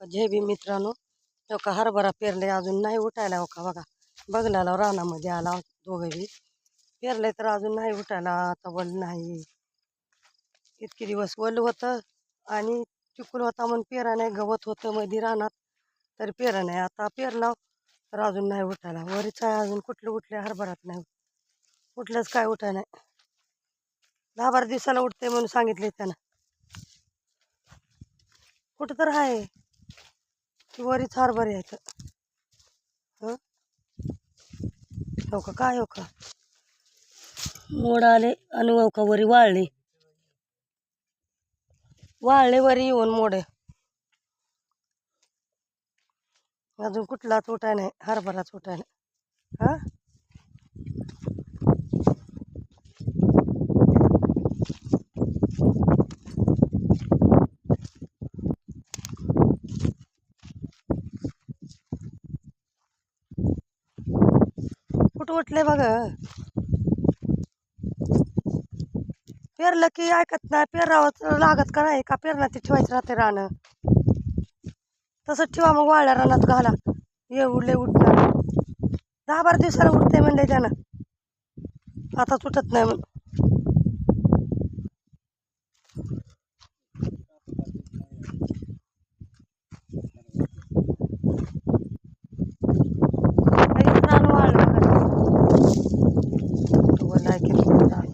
जे बी मित्रांनो तो का हरभरा पेरले अजून नाही उठायला हो का बघा. बघलाला रानामध्ये आला दोघे बी. पेरले तर अजून नाही उठायला आता वल नाही. इतके दिवस वल होतं आणि चिकूल होता म्हणून पेरा नाही गवत होतं मध्ये रानात तर पेरा नाही. आता पेरला तर अजून नाही उठायला. वरीच आहे अजून कुठले उठले हरभरात नाही. कुठलंच काय उठाय नाही. दहा बारा दिवसाला उठते म्हणून सांगितले त्यानं. कुठं तर आहे. वरीच हरभर यायचं हो? का? काय हो का? मोड आले आणि हो का वरी वाळले. वाळले वरी येऊन मोडे. अजून कुठलाच उठाय नाही हरभराच उठाय नाही. हा? कुठं उठले बघ? पेरलं की ऐकत नाही पेरावं लागत का नाही? का पेरणं ते ठेवायचं राहते रानं? तसंच ठेवा मग वाळल्या रानात घाला. ये उडले उठणार दहा बारा दिवसाला उठते म्हणले त्यानं. आता उठत नाही म्हणून लगेच रान वाळलं का वल आहे की थोडं रान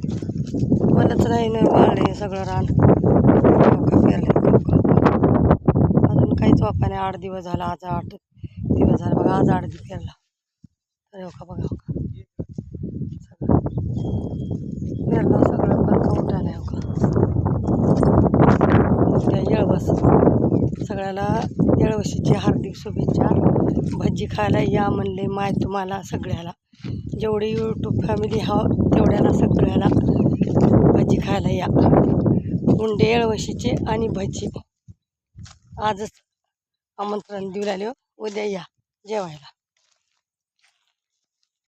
वलच नाही नाही वाळले सगळं रान. अजून काहीच वापा नाही. आठ दिवस झाला आज आठ दिवस झाला. बघा आज आठ दिवस पेरला तर हो का बघा हो का. सगळं. पेरलं सगळं पण कवटा हो का. येळवस. सगळ्याला येळवशीची हार्दिक शुभेच्छा. भजी खायला या म्हणले माय तुम्हाला सगळ्याला. जेवढी यूट्यूब फॅमिली हा तेवढ्याला सगळ्याला. भजी खायला या. उंडे येळवशीचे आणि भजी. आजच आमंत्रण देऊ लागले उद्या या. जेवायला.